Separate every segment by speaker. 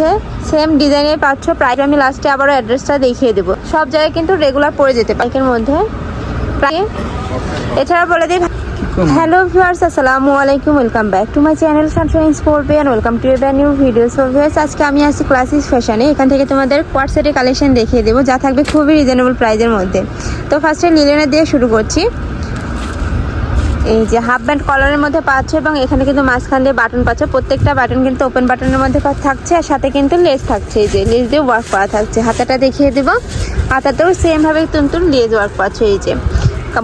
Speaker 1: রয়েছে সেম ডিজাইনের পাচ্ছ প্রাইস আমি লাস্টে আবারও অ্যাড্রেসটা দেখিয়ে দেবো। সব জায়গায় কিন্তু রেগুলার পরে যেতে বাইকের মধ্যে। এছাড়া বলে দিই হ্যালো ভিউয়ার্স আসসালামু আলাইকুম welcome back to my channel Sunshine Sport and welcome to a new video so viewers আজকে আমি আসছি ক্লাসিস ফ্যাশনে এখান থেকে তোমাদের কোয়ার্টসেটের কালেকশন দেখিয়ে দেবো, যা থাকবে খুবই রিজনেবল প্রাইসের মধ্যে। তো ফার্স্টে লিলেনের দিয়ে শুরু করছি। এই যে হাফ ব্যান্ড কলারের মধ্যে পাচ্ছ এবং এখানে কিন্তু মাঝখান দিয়ে বাটন পাচ্ছ। প্রত্যেকটা বাটন কিন্তু ওপেন বাটনের মধ্যে থাকছে আর সাথে কিন্তু লেস থাকছে। এই যে লেস দিয়ে ওয়ার্ক করা থাকছে। হাতাটা দেখিয়ে দেবো। হাতাতেও সেম ভাবে কিন্তু লেস ওয়ার্ক পাচ্ছ এই যে।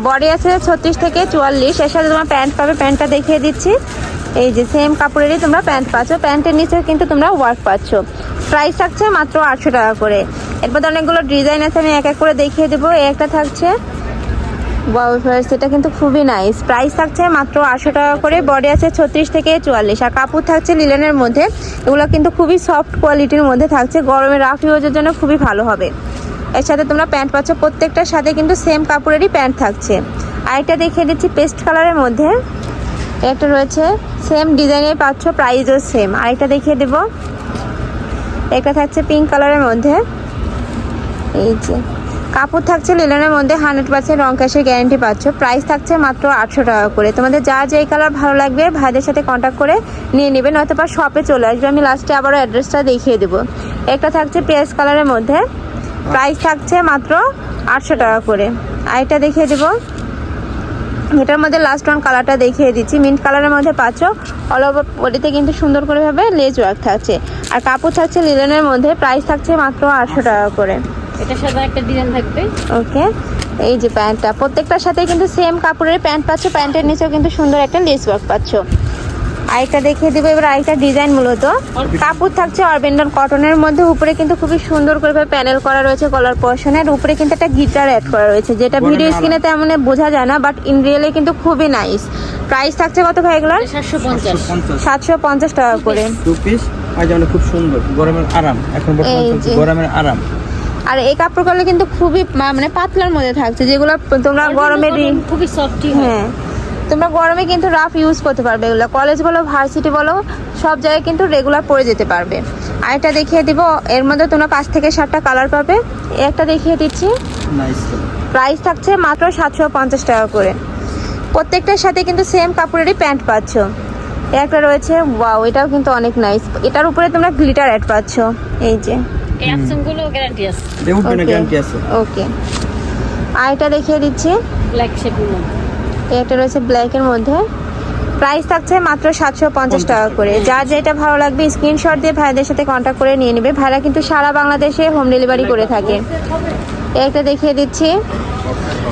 Speaker 1: বডি আছে ছত্রিশ থেকে চুয়াল্লিশ। এর সাথে তোমার প্যান্ট পাবে। প্যান্টটা দেখিয়ে দিচ্ছি। এই যে সেম কাপড়েরই তোমরা প্যান্ট পাচ্ছ। প্যান্টের নিচেও কিন্তু তোমরা ওয়ার্ক পাচ্ছ। প্রাইস থাকছে মাত্র আটশো টাকা করে। এরপর অনেকগুলো ডিজাইন আছে। আমি এক এক করে দেখিয়ে দেবো। একটা থাকছে। ফ্রেন্ডস এটা কিন্তু খুবই নাইস প্রাইস থাকছে মাত্র আটশো টাকা করে বডি আছে ছত্রিশ থেকে চুয়াল্লিশ। আর কাপড় থাকছে লিলেনের মধ্যে, এগুলো কিন্তু খুবই সফট কোয়ালিটির মধ্যে থাকছে। গরমে রাফ ইউজের জন্য খুবই ভালো হবে। এর সাথে তোমরা প্যান্ট পাচ্ছ, প্রত্যেকটার সাথে কিন্তু সেম কাপড়েরই প্যান্ট থাকছে। আরেকটা দেখিয়ে দিচ্ছি পেস্ট কালারের মধ্যে। একটা রয়েছে সেম ডিজাইনের পাচ্ছ প্রাইসও সেম আরেকটা দেখিয়ে দেবো। একটা থাকছে পিঙ্ক কালারের মধ্যে। এই যে। কাপড় থাকছে লিলনের মধ্যে হান্ড্রেড পার্সেন্ট রং ক্যাশের গ্যারেন্টি পাচ্ছ। প্রাইস থাকছে মাত্র আটশো টাকা করে। তোমাদের যা যেই কালার ভালো লাগবে ভাইদের সাথে কন্ট্যাক্ট করে নিয়ে নেবে, নয়তো বা শপে চলে আসবে। আমি লাস্টে আবারও অ্যাড্রেসটা দেখিয়ে দেবো। একটা থাকছে পেঁয়াজ কালারের মধ্যে। প্রাইস থাকছে মাত্র আটশো টাকা করে। আর আরেকটা দেখিয়ে দেবো। এটার মধ্যে লাস্ট ওয়ান কালারটা দেখিয়ে দিচ্ছি। মিন্ট কালারের মধ্যে পাচ্ছ। অল ওভার বডিতে কিন্তু সুন্দর করেভাবে লেজ ওয়ার্ক থাকছে। আর কাপড় থাকছে লিলেনের মধ্যে। প্রাইস থাকছে মাত্র আটশো টাকা করে।
Speaker 2: এটার সাথে একটা ডিজাইন থাকবে।
Speaker 1: ওকে এই যে প্যান্টটা প্রত্যেকটার সাথে কিন্তু সেম কাপড়ের প্যান্ট পাচ্ছ প্যান্টের নিচেও কিন্তু সুন্দর একটা লেস ওয়ার্ক পাচ্ছ। আরেকটা দেখিয়ে দেবো এবার আরেকটা ডিজাইন মূলত। কাপড় থাকছে অরবেন্ডন কটনের মধ্যে উপরে কিন্তু খুবই সুন্দর করে প্যানেল করা রয়েছে কলার পোর্শনের উপরে কিন্তু একটা গিটার অ্যাড করা রয়েছে যেটা ভিডিও স্ক্রিনে তেমন বোঝা যায় না বাট ইন রিয়েলে কিন্তু খুবই নাইস প্রাইস থাকছে কত ভাই এগুলোর?
Speaker 2: সাতশো পঞ্চাশ।
Speaker 3: পঞ্চাশ
Speaker 1: সাতশো পঞ্চাশ টাকা করে।
Speaker 3: টু পিস পায়জামাটা খুব সুন্দর গরমের আরাম। এখন। গরমের আরাম।
Speaker 1: আর এই কাপড়গুলো কিন্তু খুবই মানে পাতলার মধ্যে থাকছে যেগুলো তোমরা গরমে
Speaker 2: খুবই সফটই
Speaker 1: হ্যাঁ। তোমরা গরমে কিন্তু রাফ ইউজ করতে পারবে এগুলো। কলেজ বলো ভার্সিটি বলো সব জায়গায় কিন্তু রেগুলার পরে যেতে পারবে। আরেকটা দেখিয়ে দিব এর মধ্যে তোমরা পাঁচ থেকে সাতটা কালার পাবে। এই একটা দেখিয়ে দিচ্ছি। প্রাইস থাকছে মাত্র সাতশো পঞ্চাশ টাকা করে। প্রত্যেকটার সাথে কিন্তু সেম কাপড়েরই প্যান্ট পাচ্ছ। একটা রয়েছে ওয়াও এটাও কিন্তু অনেক নাইস এটার উপরে তোমরা গ্লিটার অ্যাড পাচ্ছ। এই যে।
Speaker 2: এই গ্যারান্টি আছে।
Speaker 3: না গ্যারান্টি আছে।
Speaker 1: ওকে আরেকটা দেখিয়ে দিচ্ছি।
Speaker 2: ব্ল্যাক শেপের মধ্যে
Speaker 1: এটা রয়েছে ব্ল্যাকের মধ্যে। প্রাইস থাকছে মাত্র সাতশো পঞ্চাশ টাকা করে। যার যেটা ভালো লাগবে স্ক্রিনশট দিয়ে ভাইদের সাথে কন্ট্যাক্ট করে নিয়ে নেবে। ভাইরা কিন্তু সারা বাংলাদেশে হোম ডেলিভারি করে থাকে। একটা দেখিয়ে দিচ্ছি।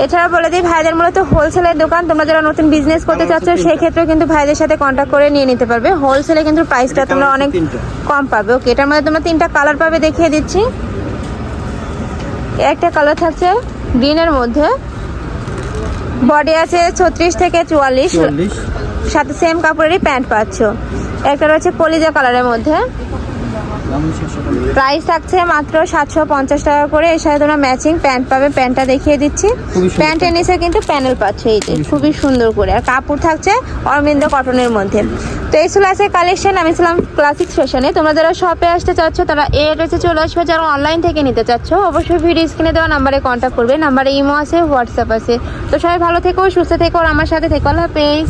Speaker 1: এছাড়া বলে দিই ভাইদের মূলত হোলসেলের দোকান। তোমরা যারা নতুন বিজনেস করতে চাচ্ছ সেই ক্ষেত্রেও কিন্তু ভাইদের সাথে কন্ট্যাক্ট করে নিয়ে নিতে পারবে। হোলসেলে কিন্তু প্রাইসটা তোমরা অনেক কম পাবে। ওকে এটার মধ্যে তোমরা তিনটা কালার পাবে দেখিয়ে দিচ্ছি। একটা কালার থাকছে গ্রিনের মধ্যে। বডি আছে ছত্রিশ থেকে চুয়াল্লিশ। সাথে সেম কাপড়েরই প্যান্ট পাচ্ছ। একটা রয়েছে কলিজা কালারের মধ্যে। প্রাইস থাকছে মাত্র সাতশো পঞ্চাশ টাকা করে। এর সাথে তোমরা ম্যাচিং প্যান্ট পাবে। প্যান্টটা দেখিয়ে দিচ্ছি। প্যান্টের নিচে কিন্তু প্যানেল পাচ্ছ এই যে। খুবই সুন্দর। করে। আর কাপড় থাকছে অরবিন্দ কটনের মধ্যে। তো এই ছিল আছে কালেকশন আমি ছিলাম ক্লাসিক ফ্যাশনে তোমরা যারা শপে আসতে চাচ্ছ তারা এ এড্রেসে চলে আসবে। যারা অনলাইন থেকে নিতে চাচ্ছ অবশ্যই ভিডিও স্ক্রিনে দেওয়া নাম্বারে কন্ট্যাক্ট করবে। নাম্বারে ইমো আছে হোয়াটসঅ্যাপ আছে। তো সবাই ভালো থেকো সুস্থ থেকো আর আমার সাথে থেকো। আল্লাহ হাফেজ।